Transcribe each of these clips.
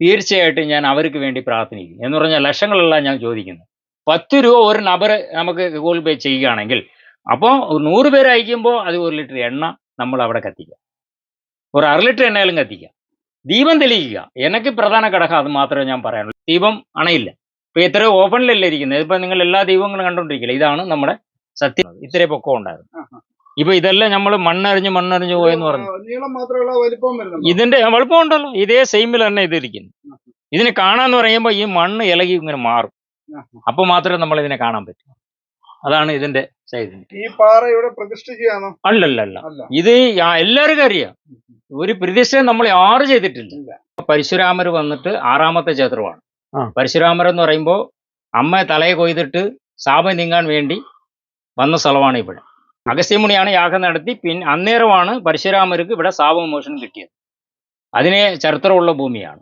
തീർച്ചയായിട്ടും ഞാൻ അവർക്ക് വേണ്ടി പ്രാർത്ഥിക്കും. എന്ന് പറഞ്ഞാൽ ലക്ഷങ്ങളല്ല ഞാൻ ചോദിക്കുന്നത് പത്ത് രൂപ ഒരു നബർ നമുക്ക് ഗൂഗിൾ പേ ചെയ്യുകയാണെങ്കിൽ അപ്പോൾ നൂറ് പേര് അയക്കുമ്പോൾ അത് ഒരു ലിറ്റർ എണ്ണ നമ്മൾ അവിടെ കത്തിക്കാം. ഒരു അര ലിറ്റർ എണ്ണയിലും കത്തിക്കാം. ദീപം തെളിയിക്കുക. എനിക്ക് പ്രധാന ഘടകം അത് മാത്രമേ ഞാൻ പറയാനുള്ളൂ. ദീപം അണയില്ല. ഇപ്പൊ ഇത്ര ഓപ്പണിലല്ലേ ഇരിക്കുന്നത്? ഇപ്പൊ നിങ്ങൾ എല്ലാ ദീപങ്ങളും കണ്ടോണ്ടിരിക്കില്ല ഇതാണ് നമ്മുടെ സത്യം. ഇത്രയും പൊക്കം ഉണ്ടായിരുന്നു ഇപ്പൊ ഇതെല്ലാം നമ്മൾ മണ്ണറിഞ്ഞ് മണ്ണറിഞ്ഞ് പോയെന്ന് പറഞ്ഞു. നീളം വലിപ്പം ഇതിന്റെ വലുപ്പം ഉണ്ടല്ലോ ഇതേ സെയിമിൽ തന്നെ ഇതിരിക്കുന്നു. ഇതിനെ കാണാന്ന് പറയുമ്പോൾ ഈ മണ്ണ് ഇളകി ഇങ്ങനെ മാറും. അപ്പൊ മാത്രമേ നമ്മൾ ഇതിനെ കാണാൻ പറ്റൂ. അതാണ് ഇതിന്റെ സൈസ് ഈ പാറ ഇവിടെ പ്രതിഷ്ഠിക്കുകയാണോ? അല്ലല്ലല്ല. അല്ല. ഇത് എല്ലാവർക്കും അറിയാം. ഒരു പ്രതിഷ്ഠ നമ്മൾ ആറ് ചെയ്തിട്ടില്ല. പരശുരാമർ വന്നിട്ട് ആറാമത്തെ ക്ഷേത്രമാണ്. പരശുരാമർ എന്ന് പറയുമ്പോ അമ്മ തലയെ കൊയ്തിട്ട് ശാപം നീങ്ങാൻ വേണ്ടി വന്ന സ്ഥലമാണ് ഇവിടെ. അഗസ്ത്യമുനിയാണ് യാഗം നടത്തി. പിന്നെ അന്നേരമാണ് പരശുരാമർക്ക് ഇവിടെ സാപമോഷണം കിട്ടിയത്. അതിനെ ചരിത്രമുള്ള ഭൂമിയാണ്.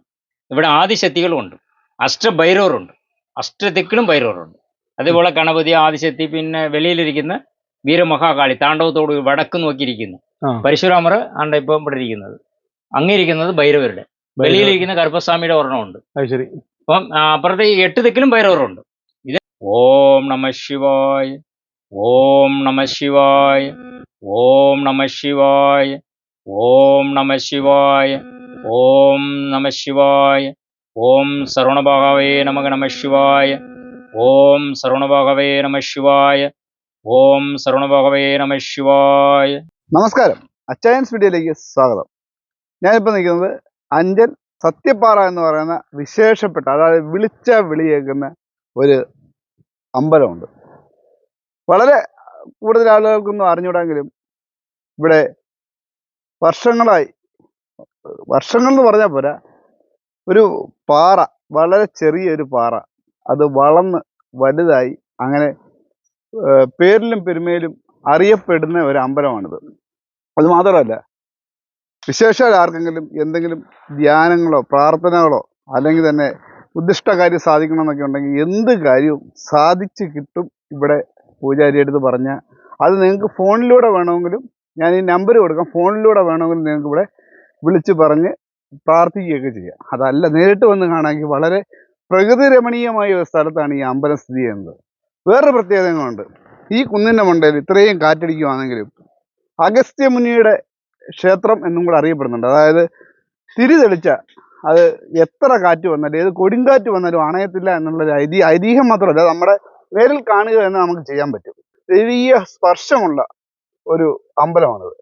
ഇവിടെ ആദിശക്തികളുണ്ട്. അഷ്ടഭൈരവറുണ്ട് അഷ്ടദിക്കിലും ഭൈരവറുണ്ട് അതേപോലെ ഗണപതി ആദിശക്തി പിന്നെ വെളിയിലിരിക്കുന്ന വീരമഹാകാളി താണ്ഡവത്തോട് വടക്ക് നോക്കിയിരിക്കുന്നു. പരശുരാമർ ആണ് ഇപ്പം ഇവിടെ ഇരിക്കുന്നത്. അങ്ങിരിക്കുന്നത് ഭൈരവരുടെ. വെളിയിലിരിക്കുന്ന കർപ്പസ്വാമിയുടെ ഒരെണ്ണമുണ്ട്. അപ്പം അപ്പുറത്തെ എട്ട് ദിക്കിലും ഭൈരവറുണ്ട് ഇത് ഓം നമ ശിവായ. ഓം നമ ശിവായ. ഓം നമ ശിവായ. ഓം നമ ശിവായ. ഓം നമ ശിവായ. ഓം സർവണഭാഗവേ നമ നമ ശിവായ. ഓം സർവണഭാഗവേ നമ ശിവായ. ഓം സർവണഭാഗവേ നമ ശിവായ. നമസ്കാരം. അച്ചായൻസ് വീഡിയോയിലേക്ക് സ്വാഗതം. ഞാനിപ്പോൾ നിൽക്കുന്നത് അഞ്ചൽ സത്യപ്പാറ എന്ന് പറയുന്ന വിശേഷപ്പെട്ട അതായത് വിളിച്ച വിളിയേക്കുന്ന ഒരു അമ്പലമുണ്ട്. വളരെ കൂടുതൽ ആളുകൾക്കൊന്നും അറിഞ്ഞൂടാങ്കിലും ഇവിടെ വർഷങ്ങളായി വർഷങ്ങൾ എന്ന് പറഞ്ഞാൽ പോരാ ഒരു പാറ വളരെ ചെറിയൊരു പാറ. അത് വളർന്ന് വലുതായി അങ്ങനെ പേരിലും പെരുമയിലും അറിയപ്പെടുന്ന ഒരു അമ്പലമാണിത്. അത് മാത്രമല്ല വിശേഷാൽ ആർക്കെങ്കിലും എന്തെങ്കിലും ധ്യാനങ്ങളോ പ്രാർത്ഥനകളോ അല്ലെങ്കിൽ തന്നെ ഉദ്ദിഷ്ട കാര്യം സാധിക്കണം എന്നൊക്കെ ഉണ്ടെങ്കിൽ എന്ത് കാര്യവും സാധിച്ചു കിട്ടും ഇവിടെ പൂജാരി അടുത്ത് പറഞ്ഞാൽ അത് നിങ്ങൾക്ക് ഫോണിലൂടെ വേണമെങ്കിലും ഞാൻ ഈ നമ്പർ കൊടുക്കാം ഫോണിലൂടെ വേണമെങ്കിലും നിങ്ങൾക്ക് ഇവിടെ വിളിച്ച് പറഞ്ഞ് പ്രാർത്ഥിക്കുകയൊക്കെ ചെയ്യാം. അതല്ല നേരിട്ട് വന്ന് കാണാമെങ്കിൽ വളരെ പ്രകൃതി രമണീയമായ ഒരു സ്ഥലത്താണ് ഈ അമ്പലം സ്ഥിതി ചെയ്യുന്നത്. വേറൊരു പ്രത്യേകതകളുണ്ട് ഈ കുന്നിന്റെ മണ്ടയിൽ ഇത്രയും കാറ്റടിക്കുവാണെങ്കിലും അഗസ്ത്യമുനിയുടെ ക്ഷേത്രം എന്നും കൂടെ അറിയപ്പെടുന്നുണ്ട്. അതായത് തിരി തെളിച്ച അത് എത്ര കാറ്റ് വന്നാലും ഏത് കൊടുങ്കാറ്റ് വന്നാലും അണയത്തില്ല എന്നുള്ളൊരു ഐതി ഐതിഹ്യം മാത്രമല്ല. നമ്മുടെ നേരിൽ കാണുക എന്ന് നമുക്ക് ചെയ്യാൻ പറ്റും. ദൈവീയ സ്പർശമുള്ള ഒരു അമ്പലമാണത്.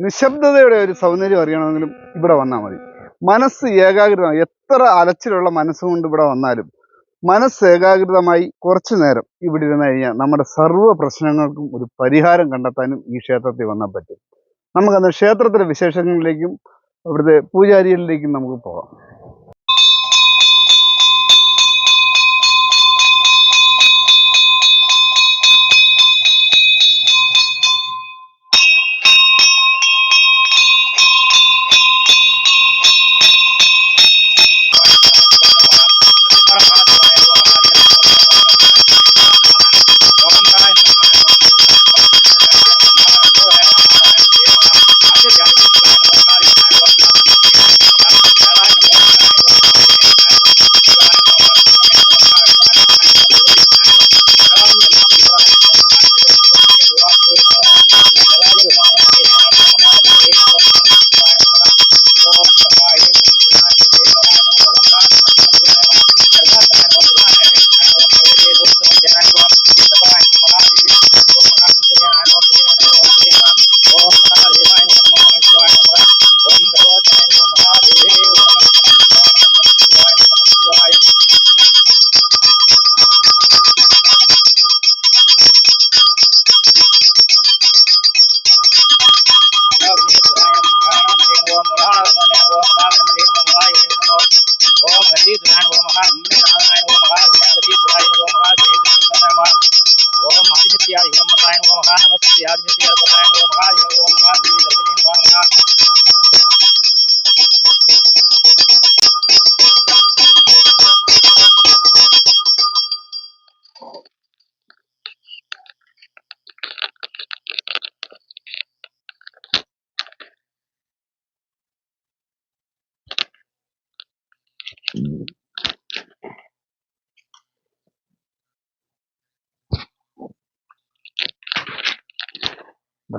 നിശബ്ദതയുടെ ഒരു സൗന്ദര്യം അറിയണമെങ്കിലും ഇവിടെ വന്നാൽ മതി. മനസ്സ് ഏകാഗ്രത എത്ര അലച്ചിലുള്ള മനസ്സുകൊണ്ട് ഇവിടെ വന്നാലും മനസ്സ് ഏകാഗ്രതമായി കുറച്ചു നേരം ഇവിടെ ഇരുന്ന് കഴിഞ്ഞാൽ നമ്മുടെ സർവ പ്രശ്നങ്ങൾക്കും ഒരു പരിഹാരം കണ്ടെത്താനും ഈ ക്ഷേത്രത്തിൽ വന്നാൽ പറ്റും. നമുക്കന്ന് ക്ഷേത്രത്തിലെ വിശേഷങ്ങളിലേക്കും അവിടുത്തെ പൂജാരികളിലേക്കും നമുക്ക് പോകാം ും.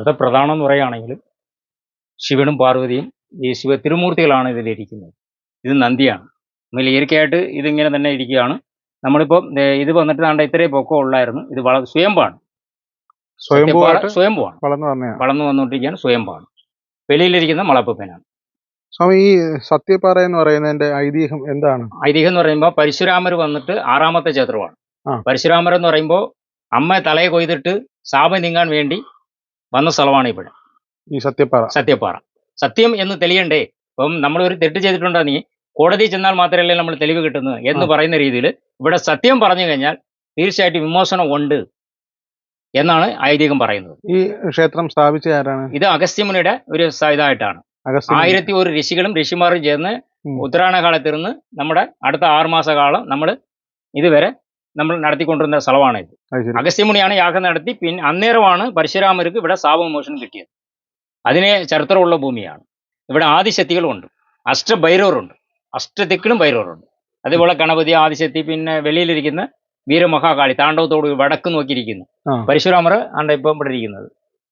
ഇവിടുത്തെ പ്രധാനം എന്ന് പറയുകയാണെങ്കിൽ ശിവനും പാർവതിയും ഈ ശിവ തിരുമൂർത്തികളാണ് ഇതിലിരിക്കുന്നത് ഇത് നന്ദിയാണ്. നമ്മൾ ഇയർക്കായിട്ട് ഇതിങ്ങനെ തന്നെ ഇരിക്കുകയാണ്. നമ്മളിപ്പോൾ ഇത് വന്നിട്ട് ആണ്ട് ഇത്രയും പൊക്കം ഉള്ളായിരുന്നു. ഇത് വള സ്വയംഭാണ് സ്വയംഭൂവായിട്ട് സ്വയംഭൂവാണ്. വളർന്നു വന്നുകൊണ്ടിരിക്കുകയാണ് സ്വയംഭാണ് വെളിയിലിരിക്കുന്ന മളപ്പനാണ് സ്വാമി ഈ സത്യപാറ എന്ന് പറയുന്നതിന്റെ ഐതിഹ്യം എന്താണ്? ഐതിഹ്യം എന്ന് പറയുമ്പോൾ പരശുരാമർ വന്നിട്ട് ആറാമത്തെ ക്ഷേത്രമാണ്. പരശുരാമർ എന്ന് പറയുമ്പോൾ അമ്മ തലയെ കൊയ്തിട്ട് ശാപം നീങ്ങാൻ വേണ്ടി വന്ന സ്ഥലമാണ് ഇവിടെ. ഈ സത്യപ്പാറ. സത്യപ്പാറ. സത്യം എന്ന് തെളിയണ്ടേ? ഇപ്പം നമ്മൾ ഒരു തെറ്റ് ചെയ്തിട്ടുണ്ടെങ്കിൽ കോടതി ചെന്നാൽ മാത്രമല്ലേ നമ്മൾ തെളിവ് കിട്ടുന്നത് എന്ന് പറയുന്ന രീതിയിൽ ഇവിടെ സത്യം പറഞ്ഞു കഴിഞ്ഞാൽ തീർച്ചയായിട്ടും വിമോചനം ഉണ്ട് എന്നാണ് ഐതിഹ്യം പറയുന്നത്. ഈ ക്ഷേത്രം സ്ഥാപിച്ച ആരാണ്? ഇത് അഗസ്ത്യമുനിയുടെ ഒരു ഇതായിട്ടാണ്. ആയിരത്തി ഒരു ഋഷികളും ഋഷിമാരും ചേർന്ന്. ഉത്തരായണ കാലത്തിരുന്ന് നമ്മുടെ അടുത്ത ആറുമാസ കാലം നമ്മൾ ഇതുവരെ നമ്മൾ നടത്തിക്കൊണ്ടിരുന്ന സ്ഥലമാണ് ഇത്. അഗസ്ത്യമുണിയാണ് യാഗം നടത്തി പിന്നെ അന്നേരമാണ് പരശുരാമർക്ക് ഇവിടെ സാപമോഷൻ കിട്ടിയത്. അതിനെ ചരിത്രമുള്ള ഭൂമിയാണ്. ഇവിടെ ആദിശക്തികളുണ്ട്. അഷ്ടഭൈരവറുണ്ട് അഷ്ടദിക്കിലും ഭൈരവറുണ്ട് അതേപോലെ ഗണപതി ആദിശക്തി പിന്നെ വെളിയിലിരിക്കുന്ന വീരമഹാകാളി താണ്ഡവത്തോട് വടക്ക് നോക്കിയിരിക്കുന്നു. പരശുരാമർ ആണ്ട ഇപ്പം ഇവിടെ ഇരിക്കുന്നത്.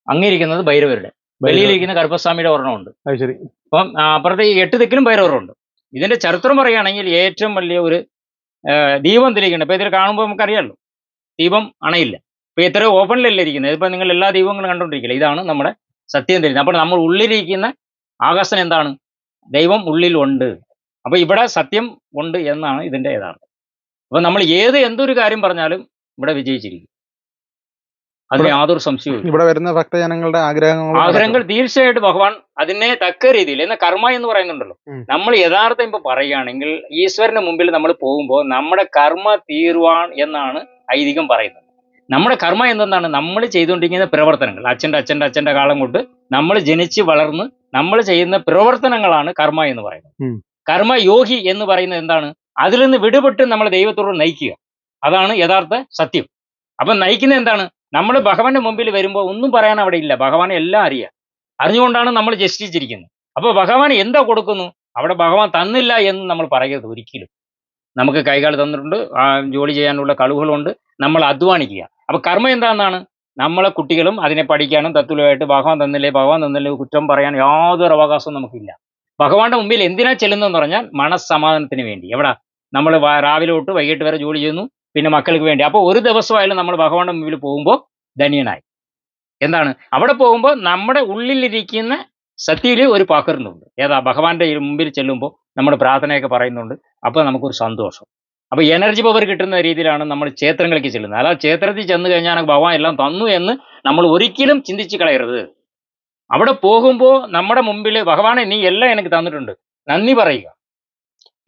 അങ്ങിരിക്കുന്നത് ഭൈരവരുടെ. വെളിയിലിരിക്കുന്ന കറുപ്പസ്വാമിയുടെ ഒരെണ്ണമുണ്ട്. ശരി. അപ്പം അപ്പുറത്തെ എട്ട് ദിക്കിലും ഭൈരവറുണ്ട് ഇതിന്റെ ചരിത്രം പറയുകയാണെങ്കിൽ ഏറ്റവും വലിയ ഒരു ദീപം തെളിയിക്കുന്നുണ്ട്. ഇപ്പൊ ഇതിൽ കാണുമ്പോൾ നമുക്കറിയാമല്ലോ ദീപം അണയില്ല. ഇപ്പൊ ഇത്ര ഓപ്പണിലല്ലേ ഇരിക്കുന്നത്. ഇതിപ്പോൾ നിങ്ങൾ എല്ലാ ദീപങ്ങളും കണ്ടുകൊണ്ടിരിക്കില്ല ഇതാണ് നമ്മുടെ സത്യം തെളിയുന്നത്. അപ്പോൾ നമ്മൾ ഉള്ളിലിരിക്കുന്ന ആകാശം എന്താണ്? ദൈവം ഉള്ളിലുണ്ട്. അപ്പൊ ഇവിടെ സത്യം ഉണ്ട് എന്നാണ് ഇതിന്റെ യഥാർത്ഥം. അപ്പൊ നമ്മൾ ഏത് എന്തൊരു കാര്യം പറഞ്ഞാലും ഇവിടെ വിജയിച്ചിരിക്കും. അതിന് യാതൊരു സംശയവും ഇവിടെ വരുന്ന ഭക്തജനങ്ങളുടെ ആഗ്രഹങ്ങൾ ആഗ്രഹങ്ങൾ തീർച്ചയായിട്ടും ഭഗവാൻ അതിനെ തക്ക രീതിയിൽ എന്ന കർമ്മ എന്ന് പറയുന്നുണ്ടല്ലോ. നമ്മൾ യഥാർത്ഥം ഇപ്പൊ പറയുകയാണെങ്കിൽ ഈശ്വരന്റെ മുമ്പിൽ നമ്മൾ പോകുമ്പോൾ നമ്മുടെ കർമ്മ തീരുവാൻ എന്നാണ് ഐതിഹ്യം പറയുന്നത്. നമ്മുടെ കർമ്മ എന്തെന്നാണ്? നമ്മൾ ചെയ്തുകൊണ്ടിരിക്കുന്ന പ്രവർത്തനങ്ങൾ. അച്ഛന്റെ അച്ഛന്റെ അച്ഛന്റെ കാലം കൊണ്ട് നമ്മൾ ജനിച്ച് വളർന്ന് നമ്മൾ ചെയ്യുന്ന പ്രവർത്തനങ്ങളാണ് കർമ്മ എന്ന് പറയുന്നത്. ഉം. കർമ്മ യോഗി എന്ന് പറയുന്നത് എന്താണ്? അതിൽ നിന്ന് വിടുപെട്ട് നമ്മൾ ദൈവത്തോട് നയിക്കുക. അതാണ് യഥാർത്ഥ സത്യം. അപ്പൊ നയിക്കുന്നത് എന്താണ്? നമ്മൾ ഭഗവാന്റെ മുമ്പിൽ വരുമ്പോൾ ഒന്നും പറയാൻ അവിടെ ഇല്ല. ഭഗവാൻ എല്ലാം അറിയാം. അറിഞ്ഞുകൊണ്ടാണ് നമ്മൾ ജസ്റ്റിച്ചിരിക്കുന്നത് അപ്പോൾ ഭഗവാൻ എന്താ കൊടുക്കുന്നു? അവിടെ ഭഗവാൻ തന്നില്ല എന്ന് നമ്മൾ പറയരുത് ഒരിക്കലും. നമുക്ക് കൈകാൽ തന്നിട്ടുണ്ട്. ജോലി ചെയ്യാനുള്ള കഴിവുകളുണ്ട്. നമ്മൾ അധ്വാനിക്കുക. അപ്പൊ കർമ്മം എന്താണെന്നാണ്? നമ്മളെ കുട്ടികളും അതിനെ പഠിക്കാനും തത്തുലമായിട്ട് ഭഗവാൻ തന്നില്ലേ ഭഗവാൻ തന്നില്ലേ കുറ്റം പറയാൻ യാതൊരു അവകാശവും നമുക്കില്ല. ഭഗവാന്റെ മുമ്പിൽ എന്തിനാ ചെല്ലുന്നതെന്ന് പറഞ്ഞാൽ മനസ്സമാധാനത്തിന് വേണ്ടി. എവിടെ? നമ്മൾ രാവിലെ തൊട്ട് വൈകിട്ട് വരെ ജോലി ചെയ്യുന്നു. പിന്നെ മക്കൾക്ക് വേണ്ടി. അപ്പോൾ ഒരു ദിവസമായാലും നമ്മൾ ഭഗവാന്റെ മുമ്പിൽ പോകുമ്പോൾ ധനിയനായി. എന്താണ്? അവിടെ പോകുമ്പോൾ നമ്മുടെ ഉള്ളിലിരിക്കുന്ന സത്യയിൽ ഒരു പകർന്നുണ്ട്. ഏതാ? ഭഗവാന്റെ മുമ്പിൽ ചെല്ലുമ്പോൾ നമ്മൾ പ്രാർത്ഥനയൊക്കെ പറയുന്നുണ്ട്. അപ്പോൾ നമുക്കൊരു സന്തോഷം. അപ്പോൾ എനർജി പവർ കിട്ടുന്ന രീതിയിലാണ് നമ്മൾ ക്ഷേത്രങ്ങളിലേക്ക് ചെല്ലുന്നത്. അല്ലാതെ ക്ഷേത്രത്തിൽ ചെന്ന് കഴിഞ്ഞാൽ ഭഗവാൻ എല്ലാം തന്നു എന്ന് നമ്മൾ ഒരിക്കലും ചിന്തിച്ച് കളയരുത്. അവിടെ പോകുമ്പോൾ നമ്മുടെ മുമ്പിൽ ഭഗവാനെ നീ എല്ലാം എനിക്ക് തന്നിട്ടുണ്ട്. നന്ദി പറയുക.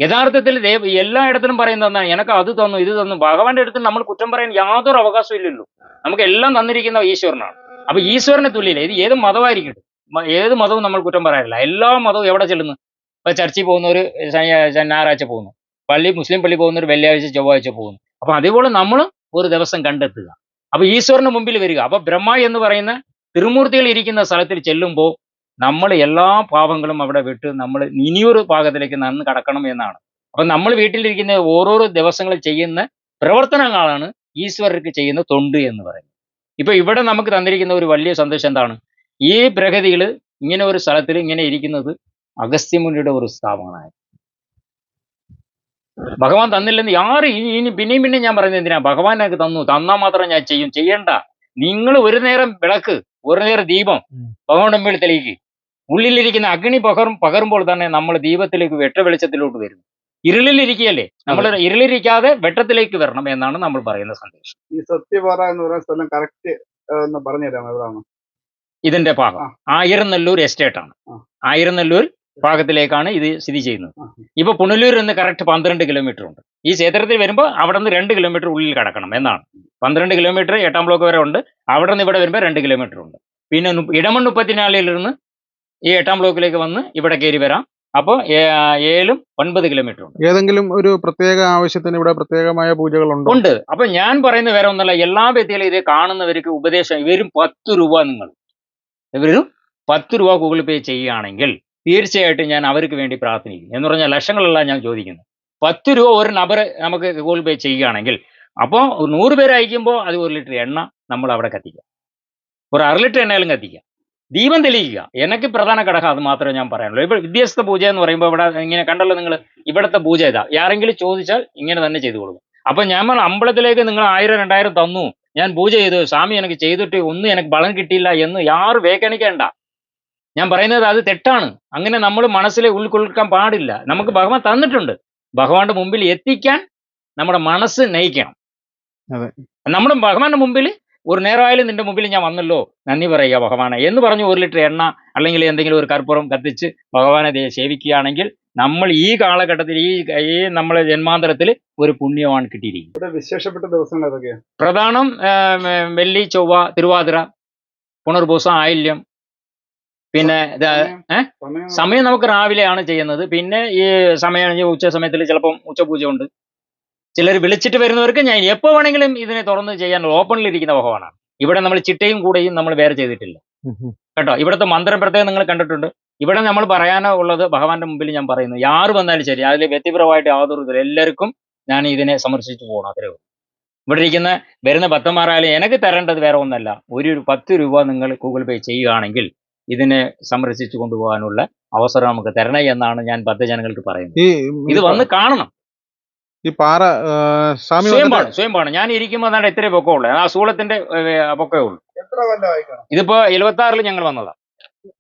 യഥാർത്ഥത്തിൽ ദൈവ എല്ലായിടത്തിലും പറയുന്ന തന്നാ എനക്ക് അത് തന്നു ഇത് തന്നു. ഭഗവാന്റെ അടുത്ത് നമ്മൾ കുറ്റം പറയാൻ യാതൊരു അവകാശവും ഇല്ലല്ലോ നമുക്ക് എല്ലാം തന്നിരിക്കുന്ന ഈശ്വരനാണ്. അപ്പൊ ഈശ്വരനെ തുല്യല്ല? ഇത് ഏത് മതമായിരിക്കട്ടെ മ- ഏത് മതവും നമ്മൾ കുറ്റം പറയാറില്ല. എല്ലാ മതവും എവിടെ ചെല്ലുന്നു? ഇപ്പൊ ചർച്ചിൽ പോകുന്നവർ ഞായറാഴ്ച പോകുന്നു. പള്ളി മുസ്ലിം പള്ളി പോകുന്നവർ വെള്ളിയാഴ്ച ചൊവ്വാഴ്ച പോകുന്നു. അപ്പൊ അതേപോലെ നമ്മൾ ഒരു ദിവസം കണ്ടെത്തുക. അപ്പൊ ഈശ്വരന് മുമ്പിൽ വരിക. അപ്പൊ ബ്രഹ്മ എന്ന് പറയുന്ന തിരുമൂർത്തികൾ ഇരിക്കുന്ന സ്ഥലത്തിൽ ചെല്ലുമ്പോൾ നമ്മൾ എല്ലാ പാപങ്ങളും അവിടെ വിട്ട് നമ്മൾ ഇനിയൊരു പാകത്തിലേക്ക് നന്ന് കടക്കണം എന്നാണ്. അപ്പൊ നമ്മൾ വീട്ടിലിരിക്കുന്ന ഓരോരോ ദിവസങ്ങളിൽ ചെയ്യുന്ന പ്രവർത്തനങ്ങളാണ് ഈശ്വരർക്ക് ചെയ്യുന്ന തൊണ്ട് എന്ന് പറയുന്നത്. ഇപ്പൊ ഇവിടെ നമുക്ക് തന്നിരിക്കുന്ന ഒരു വലിയ സന്ദേശം എന്താണ്? ഈ പ്രഗതികൾ ഇങ്ങനെ ഒരു സ്ഥലത്തിൽ ഇങ്ങനെ ഇരിക്കുന്നത് അഗസ്ത്യമുനിയുടെ ഒരു സ്ഥാപനമാണ്. ഭഗവാൻ തന്നില്ലെന്ന് ആറ് ഇനി പിന്നെയും പിന്നെയും ഞാൻ പറയുന്നത് എന്തിനാ? ഭഗവാൻ എനിക്ക് തന്നു. തന്നാൽ മാത്രം ഞാൻ ചെയ്യും. ചെയ്യണ്ട. നിങ്ങൾ ഒരു നേരം വിളക്ക് ഒരു നേരം ദീപം. ഭഗവാന്റെ മുമ്പിൽ തെളിയിക്കുക ഉള്ളിലിരിക്കുന്ന അഗ്നി പകർ പകരുമ്പോൾ തന്നെ നമ്മൾ ദീപത്തിലേക്ക് വെട്ട വെളിച്ചത്തിലോട്ട് വരുന്നു. ഇരുളിലിരിക്കുകയല്ലേ? നമ്മൾ ഇരുളിരിക്കാതെ വെട്ടത്തിലേക്ക് വരണം എന്നാണ് നമ്മൾ പറയുന്ന സന്ദേശം. ഈ സത്യപാറ എന്ന് പറയുന്ന സ്ഥലം കറക്റ്റ് ഒന്ന് ഇതിന്റെ ഭാഗം. ആയിരനല്ലൂർ എസ്റ്റേറ്റ് ആണ്. ആയിരനല്ലൂർ ഭാഗത്തിലേക്കാണ് ഇത് സ്ഥിതി ചെയ്യുന്നത്. ഇപ്പൊ പുനലൂർ നിന്ന് കറക്റ്റ് പന്ത്രണ്ട് കിലോമീറ്റർ ഉണ്ട്. ഈ ക്ഷേത്രത്തിൽ വരുമ്പോൾ അവിടെ നിന്ന് രണ്ട് കിലോമീറ്റർ ഉള്ളിൽ കടക്കണം എന്നാണ്. പന്ത്രണ്ട് കിലോമീറ്റർ എട്ടാം ബ്ലോക്ക് വരെ ഉണ്ട്. അവിടെ നിന്ന് ഇവിടെ വരുമ്പോൾ രണ്ട് കിലോമീറ്റർ ഉണ്ട്. പിന്നെ ഇടമൺ മുപ്പത്തിനാലിൽ നിന്ന് ഈ എട്ടാം ബ്ലോക്കിലേക്ക് വന്ന് ഇവിടെ കയറി വരാം. അപ്പോൾ ഏഴും ഒൻപത് കിലോമീറ്റർ ഉണ്ട്. ഏതെങ്കിലും ഒരു പ്രത്യേക ആവശ്യത്തിന് ഇവിടെ പ്രത്യേകമായ പൂജകൾ ഉണ്ട്. ഉണ്ട് അപ്പൊ ഞാൻ പറയുന്ന വേറെ ഒന്നല്ല. എല്ലാ വ്യക്തികളും ഇത് കാണുന്നവർക്ക് ഉപദേശം ഇവരും പത്ത് രൂപ നിങ്ങൾ. ഇവരും പത്ത് രൂപ ഗൂഗിൾ പേ ചെയ്യുകയാണെങ്കിൽ തീർച്ചയായിട്ടും ഞാൻ അവർക്ക് വേണ്ടി പ്രാർത്ഥിക്കും. എന്ന് പറഞ്ഞാൽ ലക്ഷങ്ങളല്ല ഞാൻ ചോദിക്കുന്നത്. പത്ത് രൂപ ഒരു നബർ നമുക്ക് ഗൂഗിൾ പേ ചെയ്യുകയാണെങ്കിൽ അപ്പോൾ നൂറ് പേര് അയക്കുമ്പോൾ അത് ഒരു ലിറ്റർ എണ്ണ നമ്മൾ അവിടെ കത്തിക്കാം. ഒരു അര ലിറ്റർ എണ്ണയിലും കത്തിക്കുക ദീപം തെളിയിക്കുക. എനിക്ക് പ്രധാന ഘടകം അത് മാത്രമേ ഞാൻ പറയാനുള്ളൂ. ഇപ്പോൾ വിദ്യാസ്ഥ പൂജ എന്ന് പറയുമ്പോൾ ഇവിടെ ഇങ്ങനെ കണ്ടല്ലോ നിങ്ങൾ ഇവിടുത്തെ പൂജ ഇതാ. ആരെങ്കിലും ചോദിച്ചാൽ ഇങ്ങനെ തന്നെ ചെയ്തു കൊടുക്കും. അപ്പൊ ഞാൻ പറഞ്ഞു, അമ്പലത്തിലേക്ക് നിങ്ങൾ ആയിരം രണ്ടായിരം തന്നു. ഞാൻ പൂജ ചെയ്തു. സ്വാമി എനിക്ക് ചെയ്തിട്ട് ഒന്നും എനിക്ക് ബലം കിട്ടിയില്ല എന്ന് യാറ് വേക്കണിക്കേണ്ട ഞാൻ പറയുന്നത് അത് തെറ്റാണ്. അങ്ങനെ നമ്മൾ മനസ്സിൽ ഉൾക്കൊള്ളിക്കാൻ പാടില്ല. നമുക്ക് ഭഗവാൻ തന്നിട്ടുണ്ട്. ഭഗവാന്റെ മുമ്പിൽ എത്തിക്കാൻ നമ്മുടെ മനസ്സ് നയിക്കണം. നമ്മുടെ ഭഗവാന്റെ മുമ്പിൽ ഒരു നേരമായാലും നിന്റെ മുമ്പിൽ ഞാൻ വന്നല്ലോ. നന്ദി പറയുക ഭഗവാനെ. എന്ന് പറഞ്ഞു ഒരു ലിറ്റർ എണ്ണ അല്ലെങ്കിൽ എന്തെങ്കിലും ഒരു കർപ്പൂരം കത്തിച്ച് ഭഗവാനെ സേവിക്കുകയാണെങ്കിൽ നമ്മൾ ഈ കാലഘട്ടത്തിൽ ഈ ഈ നമ്മളെ ജന്മാന്തരത്തിൽ ഒരു പുണ്യമാണ് കിട്ടിയിരിക്കുന്നത് വിശേഷപ്പെട്ട ദിവസങ്ങൾ ഏതൊക്കെയാണ്? പ്രധാനം വെള്ളി ചൊവ്വ തിരുവാതിര പുണർഭൂസം ആയില്യം പിന്നെ സമയം. നമുക്ക് രാവിലെയാണ് ചെയ്യുന്നത്. പിന്നെ ഈ സമയം ഉച്ച സമയത്തിൽ ചിലപ്പം ഉച്ചപൂജ ഉണ്ട് ചിലർ വിളിച്ചിട്ട് വരുന്നവർക്ക് ഞാൻ എപ്പോ വേണമെങ്കിലും ഇതിനെ തുറന്ന് ചെയ്യാൻ ഓപ്പണിൽ ഇരിക്കുന്ന മുഖമാണ് ഇവിടെ നമ്മൾ ചിട്ടയും കൂടെയും നമ്മൾ വേറെ ചെയ്തിട്ടില്ല. കേട്ടോ? ഇവിടുത്തെ മന്ത്രം പ്രത്യേകം നിങ്ങൾ കണ്ടിട്ടുണ്ട്. ഇവിടെ നമ്മൾ പറയാനോ ഉള്ളത് ഭഗവാന്റെ മുമ്പിൽ ഞാൻ പറയുന്നു. യാറ് വന്നാലും ശരി അതിൽ വ്യക്തിപരമായിട്ട് യാതൊരു എല്ലാവർക്കും ഞാൻ ഇതിനെ സമർശിച്ചു പോകണം. അത്രേ ഉള്ളൂ. ഇവിടെ ഇരിക്കുന്ന വരുന്ന ഭക്തന്മാരായാലും എനിക്ക് തരേണ്ടത് വേറെ ഒന്നല്ല. ഒരു ഒരു പത്ത് രൂപ നിങ്ങൾ ഗൂഗിൾ പേ ചെയ്യുകയാണെങ്കിൽ ഇതിനെ സംരക്ഷിച്ചു കൊണ്ടുപോകാനുള്ള അവസരം നമുക്ക് തരണേ എന്നാണ് ഞാൻ ഭക്തജനങ്ങൾക്ക് പറയുന്നത്. ഇത് വന്ന് കാണണം. ഈ പാറ സ്വാമി സ്വയം വന്നിട്ട് പാണ് ഞാൻ ഇരിക്കുമ്പോൾ അതാണ്ട് ഇത്രേ പൊക്കമുള്ളൂ. ആ സൂളത്തിന്റെ പൊക്കേ ഉള്ളൂ. എത്ര കൊല്ലമായി കാണും ഇതിപ്പോ എഴുപത്തി ആറിൽ ഞങ്ങൾ വന്നതാണ്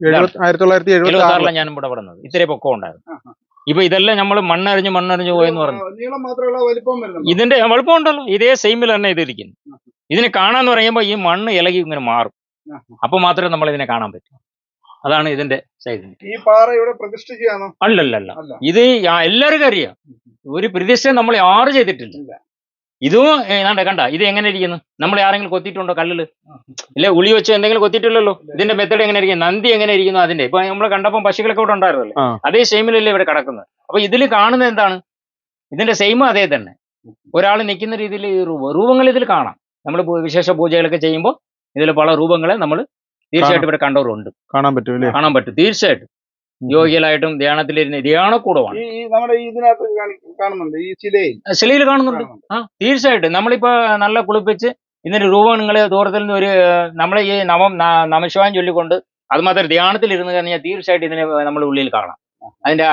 എഴുപത്തി ആയിരത്തി തൊള്ളായിരത്തി എഴുപത്തി എഴുപത്തി ആറിലാണ് ഞാൻ ഇവിടെ വന്നത്. ഇത്രേ പൊക്കം ഉണ്ടായിരുന്നു. ഇപ്പൊ ഇതെല്ലാം നമ്മൾ മണ്ണറിഞ്ഞ് മണ്ണറിഞ്ഞ് പോയെന്ന് പറഞ്ഞു. ഇതിന്റെ വലുപ്പം ഉണ്ടല്ലോ ഇതേ സെയിമിൽ തന്നെ ഇത് ഇരിക്കുന്നു ഇതിനെ കാണാന്ന് പറയുമ്പോൾ ഈ മണ്ണ് ഇളകി ഇങ്ങനെ മാറും. അപ്പൊ മാത്രമേ നമ്മൾ ഇതിനെ കാണാൻ പറ്റൂ. അതാണ് ഇതിന്റെ സൈസ് ഈ പാറ ഇവിടെ പ്രതിഷ്ഠിക്കുകയാണോ അല്ലല്ലല്ല. അല്ല. ഇത് എല്ലാവർക്കും അറിയാം. ഒരു പ്രതിഷ്ഠ നമ്മൾ ആറ് ചെയ്തിട്ടില്ല. ഇതും ഏതാണ്ട് കണ്ട ഇത് എങ്ങനെ ഇരിക്കുന്നു? നമ്മൾ ആരെങ്കിലും കൊത്തിയിട്ടുണ്ടോ കല്ലിൽ? ഇല്ല ഉളി വെച്ച് എന്തെങ്കിലും കൊത്തിയിട്ടില്ലല്ലോ? ഇതിന്റെ മെത്തേഡ് എങ്ങനെ ഇരിക്കുന്നു? നന്ദി എങ്ങനെ ഇരിക്കുന്നു അതിന്റെ? ഇപ്പൊ നമ്മൾ കണ്ടപ്പോൾ പശുക്കളൊക്കെ ഇവിടെ ഉണ്ടായിരുന്നല്ലോ? അതേ സെയിമിലല്ലേ ഇവിടെ കിടക്കുന്നത്. അപ്പൊ ഇതിൽ കാണുന്നത് എന്താണ്? ഇതിന്റെ സെയിം അതേ തന്നെ. ഒരാൾ നിൽക്കുന്ന രീതിയിൽ രൂപങ്ങൾ ഇതിൽ കാണാം. നമ്മൾ വിശേഷ പൂജകളൊക്കെ ചെയ്യുമ്പോൾ ഇതിൽ പല രൂപങ്ങളെ നമ്മൾ തീർച്ചയായിട്ടും ഇവിടെ കണ്ടവരുണ്ട്. കാണാൻ പറ്റും കാണാൻ പറ്റും. തീർച്ചയായിട്ടും. യോഗികളായിട്ടും ധ്യാനത്തിലിരുന്ന് ധ്യാനക്കൂടമാണ് ഈ നമ്മുടെ ഇതിനകത്ത് കാണുന്നുണ്ട് ശിലയിൽ. കാണുന്നുണ്ട്. ആ തീർച്ചയായിട്ടും. നമ്മളിപ്പോ നല്ല കുളിപ്പിച്ച് ഇതിന്റെ രൂപം നിങ്ങൾ ദൂരത്തിൽ നിന്ന് ഒരു നമ്മളെ ഈ നമം നമശിവാൻ ചൊല്ലിക്കൊണ്ട് അത് മാത്രം ധ്യാനത്തിൽ ഇരുന്ന് കഴിഞ്ഞാൽ തീർച്ചയായിട്ടും ഇതിനെ നമ്മുടെ ഉള്ളിൽ കാണാം. അതിന്റെ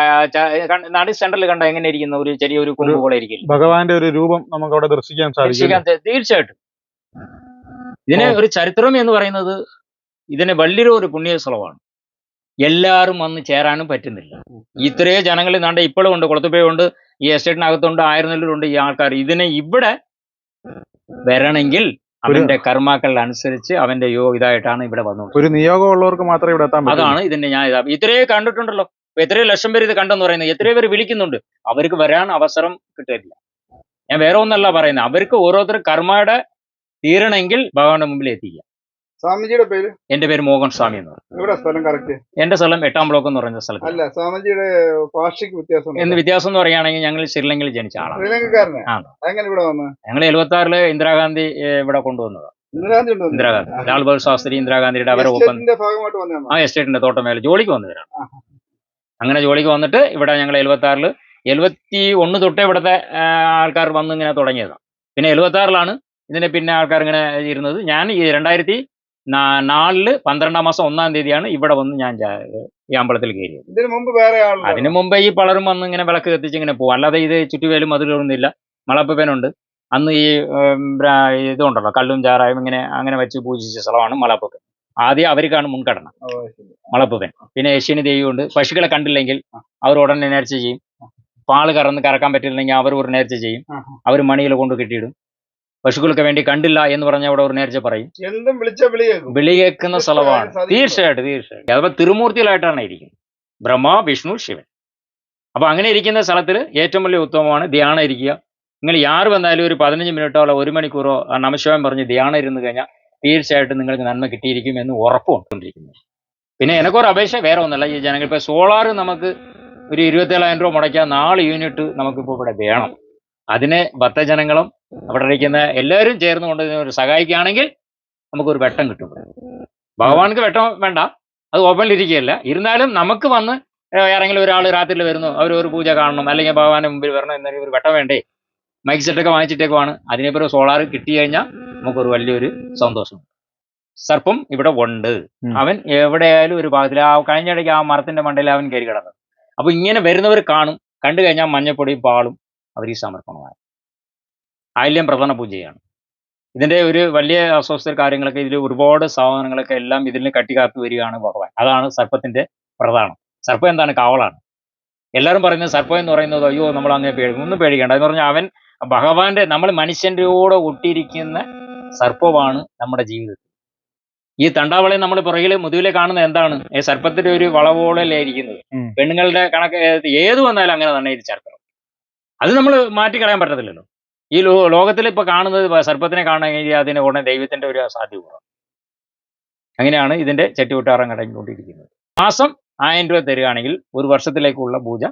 നടി സെന്ററിൽ കണ്ട എങ്ങനെ ഇരിക്കുന്ന? ഒരു ചെറിയൊരു കുമ്പ് പോലെ ഇരിക്കും ഭഗവാന്റെ ഒരു രൂപം നമുക്ക് അവിടെ ദർശിക്കാൻ സാധിക്കും തീർച്ചയായിട്ടും. ഇതിന് ഒരു ചരിത്രം എന്ന് പറയുന്നത് ഇതിന് വലിയൊരു ഒരു പുണ്യ സ്ഥലമാണ് എല്ലാവരും വന്ന് ചേരാനും പറ്റുന്നില്ല. ഇത്രയോ ജനങ്ങൾ നാണ്ട ഇപ്പോഴും ഉണ്ട് കുളത്തുപുഴയുണ്ട് ഈ എസ്റ്റേറ്റിനകത്തുണ്ട് ആയിരുന്നല്ലൂരുണ്ട് ഈ ആൾക്കാർ. ഇതിനെ ഇവിടെ വരണമെങ്കിൽ അവന്റെ കർമാക്കൾ അനുസരിച്ച് അവന്റെ യോ ഇതായിട്ടാണ് ഇവിടെ വന്നത് ഒരു നിയോഗമുള്ളവർക്ക് മാത്രമേ ഇവിടെ എത്താൻ അതാണ് ഇതിന്റെ ഞാൻ ഇതാ. ഇത്രയോ കണ്ടിട്ടുണ്ടല്ലോ. എത്രയോ ലക്ഷം പേര് ഇത് കണ്ടെന്ന് പറയുന്നത്. എത്രയോ പേര് വിളിക്കുന്നുണ്ട്. അവർക്ക് വരാൻ അവസരം കിട്ടില്ല. ഞാൻ വേറെ ഒന്നല്ല പറയുന്നത്. അവർക്ക് ഓരോരുത്തർ കർമ്മയുടെ തീരണമെങ്കിൽ ഭഗവാന്റെ മുമ്പിൽ എത്തിക്കുക. സ്വാമിജിയുടെ പേര്? എന്റെ പേര് മോഹൻ സ്വാമി എന്ന് പറയും. എവിടെ സ്ഥലം കറക്റ്റ് എന്റെ സ്ഥലം എട്ടാം ബ്ലോക്ക് എന്ന് പറഞ്ഞ സ്ഥലത്ത്. അല്ല സ്വാമിജിയുടെ ഭാഷയ്ക്ക് വ്യത്യാസം എന്ന് വ്യത്യാസം എന്ന് പറയുകയാണെങ്കിൽ ഞങ്ങൾ ശ്രീലങ്കയിൽ ജനിച്ച ആളാണ്. ശ്രീലങ്കക്കാരനെ. എങ്ങനെ ഇവിടെ വന്ന്? ഞങ്ങൾ എഴുപത്തി ആറിൽ ഇന്ദിരാഗാന്ധി ഏഹ്, ഇവിടെ കൊണ്ടുവന്നത്. ഇന്ദിരാഗാന്ധി ഉണ്ടോ ഇന്ദിരാഗാന്ധി. ലാൽ ബഹദൂർ ശാസ്ത്രി ഇന്ദിരാഗാന്ധിയുടെ അവരെ ഓപ്പൺ എസ്റ്റേറ്റിന്റെ ഭാഗമായിട്ട് വന്നതാണ്? ആ എസ്റ്റേറ്റിന്റെ തോട്ടം മേലെ ജോലിക്ക് വന്നവരാണ്. അങ്ങനെ ജോലിക്ക് വന്നിട്ട് ഇവിടെ ഞങ്ങൾ എഴുപത്തി ആറിൽ എഴുപത്തി ഒന്ന് തൊട്ടേ ഇവിടുത്തെ ആ, ആൾക്കാർ വന്ന് ഇങ്ങനെ തുടങ്ങിയതാണ് പിന്നെ എഴുപത്തി ആറിലാണ് ഇതിനെ പിന്നെ ആൾക്കാർ ഇങ്ങനെ ഇരുന്നത്. ഞാൻ ഈ രണ്ടായിരത്തി നാലിൽ പന്ത്രണ്ടാം മാസം ഒന്നാം തീയതിയാണ് ഇവിടെ വന്ന് ഞാൻ ഈ അമ്പലത്തിൽ കയറിയത്. ഇതിനു മുമ്പ് വേറെ അതിനു മുമ്പ് ഈ പലരും വന്ന് ഇങ്ങനെ വിളക്ക് കത്തിച്ച് ഇങ്ങനെ പോകും അല്ലാതെ ഇത് ചുറ്റുവേലും അതിലൊന്നുമില്ല മലപ്പപ്പനുണ്ട്. അന്ന് ഈ ഇതുണ്ടല്ലോ കല്ലും ചാറായും ഇങ്ങനെ അങ്ങനെ വെച്ച് പൂജിച്ച സ്ഥലമാണ് മലപ്പപ്പൻ. ആദ്യം അവർക്കാണ് മുൻഗണന. മുളപ്പുവൻ പിന്നെ യശ്വിനി ദേവിയുണ്ട്. പശുക്കളെ കണ്ടില്ലെങ്കിൽ അവർ ഉടനെ നേർച്ച ചെയ്യും. പാൾ കറന്ന് കറക്കാൻ പറ്റില്ലെങ്കിൽ അവർ ഒരു നേർച്ച ചെയ്യും. അവർ മണിയിൽ കൊണ്ട് കെട്ടിയിടും. പശുക്കൾക്ക് വേണ്ടി കണ്ടില്ല എന്ന് പറഞ്ഞ അവിടെ ഒരു നേർച്ച പറയും. എന്തും വിളിച്ച വിളി കേൾക്കും വിളി കേൾക്കുന്ന സ്ഥലമാണ്. തീർച്ചയായിട്ടും തീർച്ചയായിട്ടും. അഥവാ തിരുമൂർത്തികളായിട്ടാണ് ഇരിക്കുന്നത്. ബ്രഹ്മ വിഷ്ണു ശിവൻ. അപ്പൊ അങ്ങനെ ഇരിക്കുന്ന സ്ഥലത്തിൽ ഏറ്റവും വലിയ ഉത്തമമാണ് ധ്യാനം ഇരിക്കുക. നിങ്ങൾ യാർ വന്നാലും ഒരു പതിനഞ്ച് മിനിറ്റോ അല്ല ഒരു മണിക്കൂറോ ആ നമശിവൻ പറഞ്ഞ് ധ്യാനം ഇരുന്ന് കഴിഞ്ഞാൽ തീർച്ചയായിട്ടും നിങ്ങൾക്ക് നന്മ കിട്ടിയിരിക്കും എന്ന് ഉറപ്പുകൊണ്ടിരിക്കുന്നു പിന്നെ എനിക്കൊരു അപേക്ഷ വേറെ ഒന്നല്ല. ഈ ജനങ്ങൾ ഇപ്പൊ സോളാർ നമുക്ക് ഒരു ഇരുപത്തേഴായിരം രൂപ മുടക്കിയാൽ നാല് യൂണിറ്റ് നമുക്കിപ്പോൾ ഇവിടെ വേണം. അതിനെ ഭക്തജനങ്ങളും അവിടെ ഇരിക്കുന്ന എല്ലാവരും ചേർന്നുകൊണ്ട് ഇതിനെ ഒരു സഹായിക്കുകയാണെങ്കിൽ നമുക്കൊരു വെട്ടം കിട്ടും. ഭഗവാൻക്ക് വെട്ടം വേണ്ട. അത് ഓപ്പണിൽ ഇരിക്കുകയല്ല. ഇരുന്നാലും നമുക്ക് വന്ന് ആരെങ്കിലും ഒരാൾ രാത്രിയിൽ വരുന്നു അവർ ഒരു പൂജ കാണണം അല്ലെങ്കിൽ ഭഗവാന്റെ മുമ്പിൽ വരണം എന്നൊരു ഒരു വെട്ടം വേണ്ടേ മൈക്ക് സെറ്റൊക്കെ വാങ്ങിച്ചിട്ടേക്കുമാണ് അതിനെപ്പറ്റി സോളാർ കിട്ടി കഴിഞ്ഞാൽ നമുക്കൊരു വലിയൊരു സന്തോഷം. സർപ്പം ഇവിടെ ഉണ്ട്. അവൻ എവിടെയായാലും ഒരു ഭാഗത്തിൽ ആ കഴിഞ്ഞ ഇടയ്ക്ക് ആ മരത്തിന്റെ മണ്ടയിൽ അവൻ കയറി കിടന്നത് അപ്പൊ ഇങ്ങനെ വരുന്നവർ കാണും. കണ്ടു കഴിഞ്ഞാൽ മഞ്ഞപ്പൊടിയും പാളും. അവർ ഈ സമർപ്പണമാണ് ആയില്യം പ്രധാന പൂജയാണ്. ഇതിന്റെ ഒരു വലിയ അസ്വസ്ഥ കാര്യങ്ങളൊക്കെ ഇതിൽ ഒരുപാട് സാധനങ്ങളൊക്കെ എല്ലാം ഇതിൽ കട്ടിക്കാത്തു വരികയാണ് ഭഗവാൻ. അതാണ് സർപ്പത്തിന്റെ പ്രധാനം. സർപ്പം എന്താണ്? കാവളാണ്. എല്ലാവരും പറയുന്നത് സർപ്പം എന്ന് പറയുന്നത് അയ്യോ നമ്മൾ അങ്ങനെ പേടി ഒന്നും പേടിക്കേണ്ട. എന്ന് പറഞ്ഞാൽ അവൻ ഭഗവാന്റെ നമ്മൾ മനുഷ്യന്റെ കൂടെ ഒട്ടിയിരിക്കുന്ന സർപ്പമാണ് നമ്മുടെ ജീവിതത്തിൽ. ഈ തണ്ടാവളെ നമ്മൾ പുറകിൽ മുതുകിലെ കാണുന്ന എന്താണ്? ഈ സർപ്പത്തിന്റെ ഒരു വളവോളല്ലേ ഇരിക്കുന്നത്? പെണ്ണുങ്ങളുടെ കണക്ക് ഏത് വന്നാലും അങ്ങനെ തന്നെ ഇത് സർപ്പം അത് നമ്മൾ മാറ്റിക്കളയാൻ പറ്റത്തില്ലല്ലോ. ഈ ലോ ലോകത്തിൽ ഇപ്പൊ കാണുന്നത് സർപ്പത്തിനെ കാണണമെങ്കിൽ അതിന് ഉടനെ ദൈവത്തിന്റെ ഒരു സാധ്യത അങ്ങനെയാണ് ഇതിന്റെ ചെട്ടിവിട്ടാറം കടഞ്ഞുകൊണ്ടിരിക്കുന്നത്. മാസം ആയിരം രൂപ തരികയാണെങ്കിൽ ഒരു വർഷത്തിലേക്കുള്ള പൂജ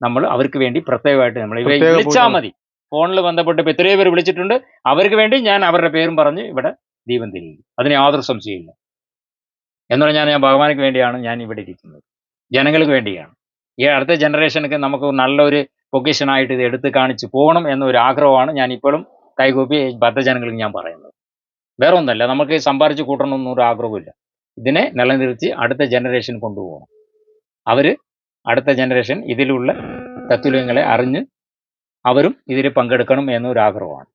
നമ്മൾ അവർക്ക് വേണ്ടി പ്രത്യേകമായിട്ട് നമ്മൾ വിളിച്ചാൽ മതി. ഫോണിൽ ബന്ധപ്പെട്ട് ഇപ്പൊ എത്രയോ പേര് വിളിച്ചിട്ടുണ്ട്. അവർക്ക് വേണ്ടി ഞാൻ അവരുടെ പേരും പറഞ്ഞ് ഇവിടെ ദീപം തിരിയും അതിന് യാതൊരു സംശയമില്ല എന്ന് പറഞ്ഞാൽ ഞാൻ ഭഗവാനക്ക് വേണ്ടിയാണ് ഞാൻ ഇവിടെ ഇരിക്കുന്നത്. ജനങ്ങൾക്ക് വേണ്ടിയാണ്. ഈ അടുത്ത ജനറേഷനൊക്കെ നമുക്ക് നല്ലൊരു പൊക്കേഷനായിട്ട് ഇത് എടുത്ത് കാണിച്ച് പോകണം എന്നൊരു ആഗ്രഹമാണ് ഞാൻ ഇപ്പോഴും കൈകൂപ്പി ഞാൻ പറയുന്നത്. വേറെ ഒന്നല്ല നമുക്ക് സമ്പാദിച്ച് കൂട്ടണമെന്നൊന്നും ഒരു ആഗ്രഹമില്ല ഇതിനെ നിലനിർത്തി അടുത്ത ജനറേഷൻ കൊണ്ടുപോകണം. അവർ അടുത്ത ജനറേഷൻ ഇതിലുള്ള തത്വങ്ങളെ അറിഞ്ഞ് അവരും ഇതിൽ പങ്കെടുക്കണം എന്നൊരു ആഗ്രഹമാണ്